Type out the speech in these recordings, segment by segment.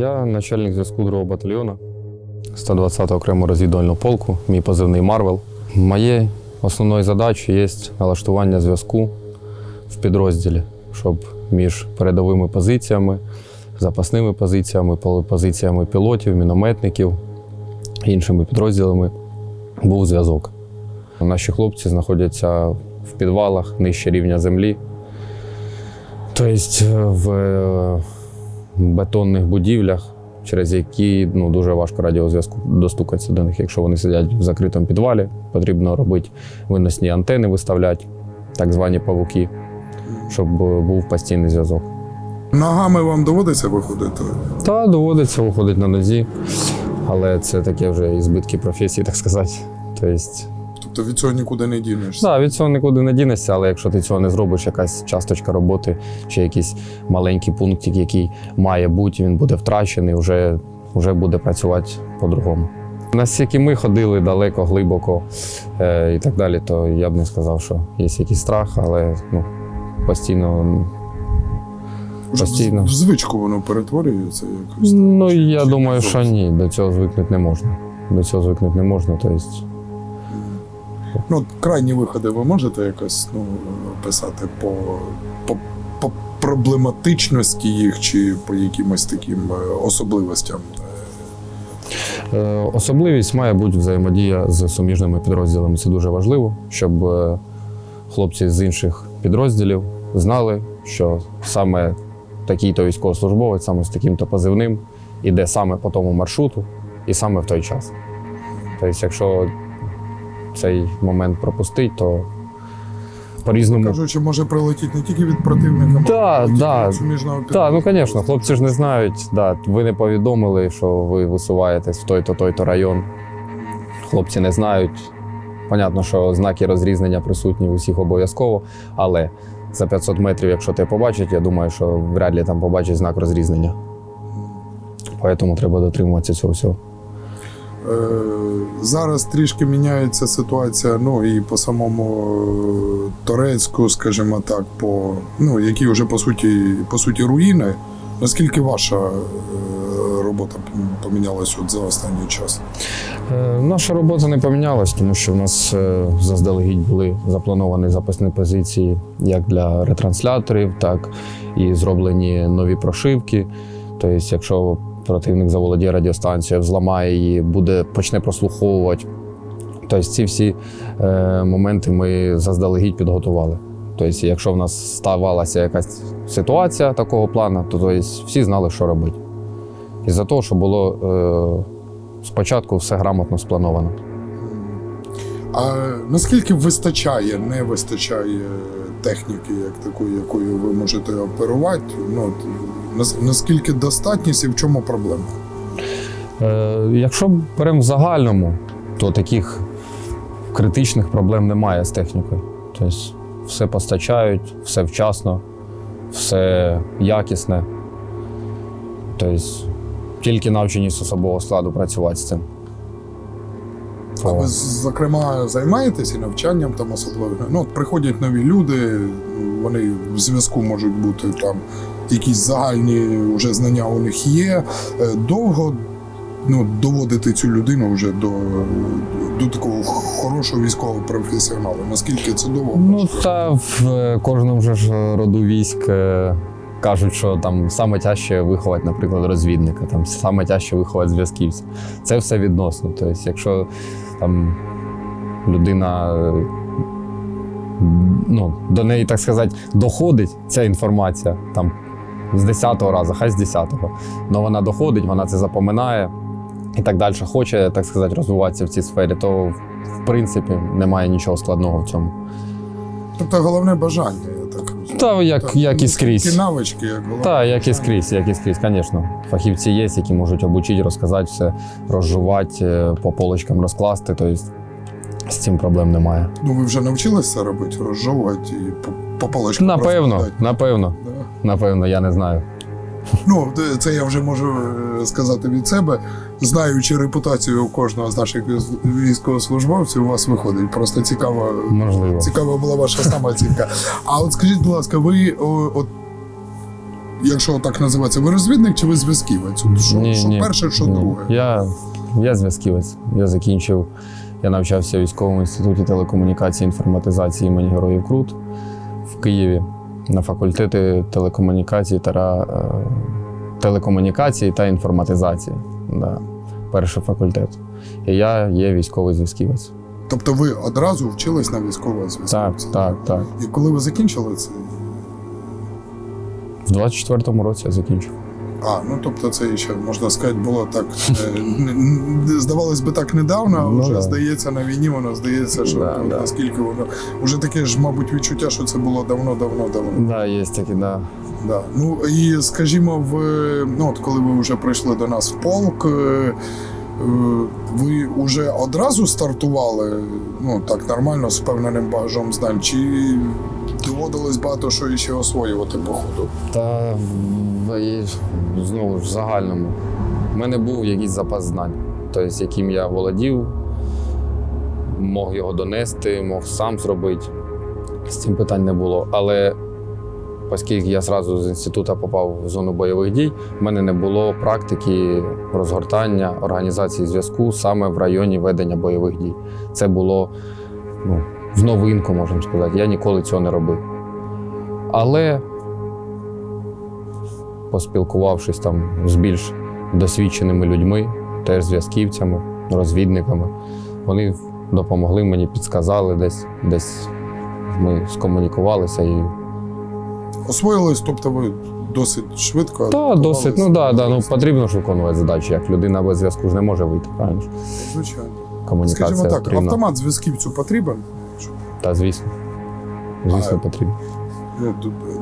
Я начальник зв'язку другого батальйону 120-го окремого розвідувального полку, мій позивний Марвел. Моєю основною задачею є налаштування зв'язку в підрозділі, щоб між передовими позиціями, запасними позиціями, позиціями пілотів, мінометників, іншими підрозділами був зв'язок. Наші хлопці знаходяться в підвалах нижче рівня землі. Тобто в е, бетонних будівлях, через які ну, дуже важко радіозв'язку достукатися до них. Якщо вони сидять в закритому підвалі, потрібно робити виносні антени, виставляти, так звані павуки, щоб е, був постійний зв'язок. Ногами вам доводиться виходити? Та доводиться виходити на нозі, але це таке вже і збитки професії, так сказати. Тобто, Тобто від цього нікуди не дінешся. да, від цього нікуди не дінешся, але якщо ти цього не зробиш, якась часточка роботи чи якийсь маленький пунктик, який має бути, він буде втрачений, вже, вже буде працювати по-другому. Наскільки ми ходили далеко, глибоко е, і так далі, то я б не сказав, що є якийсь страх, але ну, постійно. Постійно. В звичку воно перетворюється якось. Ну, я Чи думаю, що ні, до цього звикнути не можна. До цього звикнути не можна. Тобто, Ну, крайні виходи ви можете якось ну, писати по, по, по проблематичності їх чи по якимось таким е, особливостям? Е, Особливість має бути взаємодія з суміжними підрозділами. Це дуже важливо, щоб е, хлопці з інших підрозділів знали, що саме такий-то військовослужбовець, саме з таким-то позивним, іде саме по тому маршруту і саме в той час. Тобто, якщо цей момент пропустить, то по-різному. Кажучи, може прилетіти не тільки від противника, Да, а й да. від суміжного Так, ну звісно, хлопці ж не знають. Да, ви не повідомили, що ви висуваєтесь в той-то, той-то район. Хлопці не знають. Понятно, що знаки розрізнення присутні у всіх обов'язково, але за 500 метрів, якщо тебе побачать, я думаю, що вряд ли там побачать знак розрізнення. Тому треба дотримуватися цього всього. Е, Зараз трішки міняється ситуація, ну і по самому е, Торецьку, скажімо так, по ну, які вже по суті, по суті руїни. Наскільки ваша е, робота помінялась от за останній час? Наша робота не помінялась, тому що в нас заздалегідь були заплановані запасні позиції як для ретрансляторів, так і зроблені нові прошивки. Тобто, якщо противник заволодіє радіостанцією, взламає її, буде, почне прослуховувати. Тобто ці всі е, моменти ми заздалегідь підготували. Тобто, якщо в нас ставалася якась ситуація такого плану, то тобто, всі знали, що робити. Із-за того, що було е, спочатку все грамотно сплановано. А наскільки вистачає, не вистачає техніки, як такої, якою ви можете оперувати? Ну, наскільки достатність і в чому проблема? Е, якщо беремо в загальному, то таких критичних проблем немає з технікою. Тобто все постачають, все вчасно, все якісне. Тобто тільки навченість особового складу працювати з цим. А ви, зокрема, займаєтесь і навчанням там особливо? Ну, приходять нові люди, вони в зв'язку можуть бути там якісь загальні вже знання у них є. Е, Довго ну, доводити цю людину вже до, до такого хорошого військового професіоналу. Наскільки це довго? Ну та в кожному ж роду військ е, кажуть, що там саме тяжче виховати, наприклад, розвідника, там саме тяжче виховати зв'язківця. Це все відносно. Тобто, якщо там людина. е, Ну, до неї, так сказати, доходить ця інформація там з 10-го разу, хай з 10-го. Але вона доходить, вона це запоминає і так далі хоче, так сказати, розвиватися в цій сфері, то в принципі немає нічого складного в цьому. Тобто головне бажання. Та як, як і скрізь. Такі навички, як головне. Так, як і скрізь, як і скрізь, звісно. Фахівці є, які можуть обучити, розказати все, розжувати, е, по полочкам розкласти. Тобто з цим проблем немає. Ну ви вже навчилися робити, розжовувати і по, по полочкам. Напевно, розкладати? напевно, Да. напевно, я не знаю. Ну, це я вже можу е, сказати від себе. Знаючи репутацію кожного з наших військовослужбовців, у вас виходить. Просто цікаво, Можливо. цікава була ваша самооцінка. А от скажіть, будь ласка, ви от якщо так називається, ви розвідник чи ви зв'язківець? Що, що перше, що ні. друге? Я, я зв'язківець. Я закінчив, я навчався в військовому інституті телекомунікації і інформатизації імені Героїв Крут в Києві на факультеті телекомунікації та, е, телекомунікації та інформатизації. Да. Перший факультет. І я є військовий зв'язківець. Тобто ви одразу вчились на військового Так, так, так. І коли ви закінчили це? В 24-му році я закінчив. А, ну тобто це ще можна сказати, було так. Здавалось би, так недавно, а Ну, вже да. здається на війні, воно здається, що Да, да. наскільки воно вже таке ж, мабуть, відчуття, що це було давно, давно, давно. Да, є такі, да. Да. Ну і скажімо, в ну от коли ви вже прийшли до нас в полк, е, е, ви вже одразу стартували, ну так нормально з впевненим багажом знань, чи доводилось багато що ще освоювати по ходу? Та знову ж в загальному. У мене був якийсь запас знань, тобто, яким я володів, мог його донести, мог сам зробити. З цим питань не було. Але оскільки я зразу з інституту попав в зону бойових дій, в мене не було практики розгортання організації зв'язку саме в районі ведення бойових дій. Це було ну, в новинку, можемо сказати. Я ніколи цього не робив. Але поспілкувавшись там з більш досвідченими людьми, теж зв'язківцями, розвідниками, вони допомогли мені, підсказали десь, десь ми скомунікувалися і. Освоїлись, тобто ви досить швидко. Та досить, ну да, да, ну потрібно ж виконувати задачі, як людина без зв'язку ж не може вийти, правильно? Звичайно. Комунікація Скажімо так, потрібна. автомат зв'язківцю потрібен. Та звісно. Звісно, А- потрібно. Ну,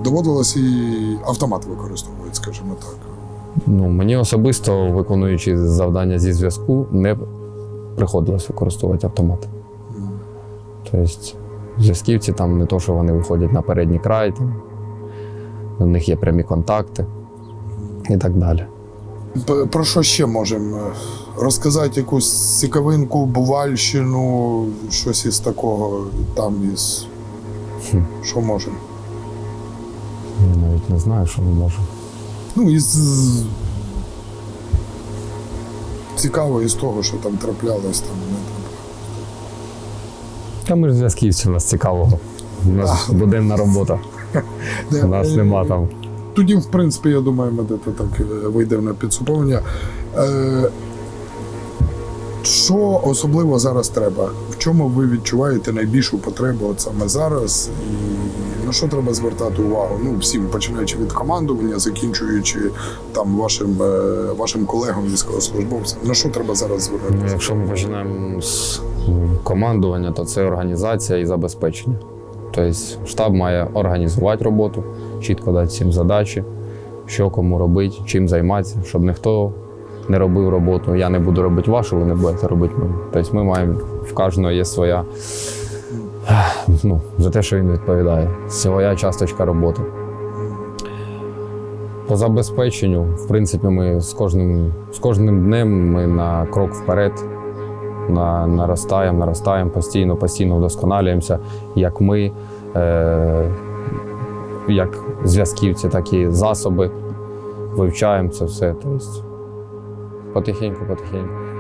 Доводилось і автомат використовувати, скажімо так. Ну, мені особисто, виконуючи завдання зі зв'язку, не приходилось використовувати автомат. Тобто, зв'язківці там не то, що вони виходять на передній край, там, у них є прямі контакти і так далі. Про що ще можемо е, розказати якусь цікавинку, бувальщину, щось із такого там із. Хм. Що можемо? Я навіть не знаю, що ми можемо. Ну, із цікаво із того, що там траплялось, там не траплялось. Та ми ж зв'язківці, у нас цікавого. У нас буденна робота. У нас е, нема там. Тоді, в принципі, я думаю, ми дето так вийде на підсумовування. Що особливо зараз треба? В чому ви відчуваєте найбільшу потребу от саме зараз? І на що треба звертати увагу? Ну, всім, починаючи від командування, закінчуючи там вашим, е, вашим колегам, військовослужбовцям. На що треба зараз звернути? Ну, якщо ми починаємо з командування, то це організація і забезпечення. Тобто штаб має організувати роботу, чітко дати всім задачі, що кому робити, чим займатися, щоб ніхто не робив роботу. Я не буду робити вашу, ви не будете робити мою. Тобто ми маємо в кожного є своя ну, за те, що він відповідає, своя часточка роботи. По забезпеченню, в принципі, ми з кожним, з кожним днем ми на крок вперед на, наростаємо, наростаємо постійно, постійно вдосконалюємося, як ми, е, як зв'язківці, так і засоби. Вивчаємо це все. Тобто, потихеньку, потихеньку.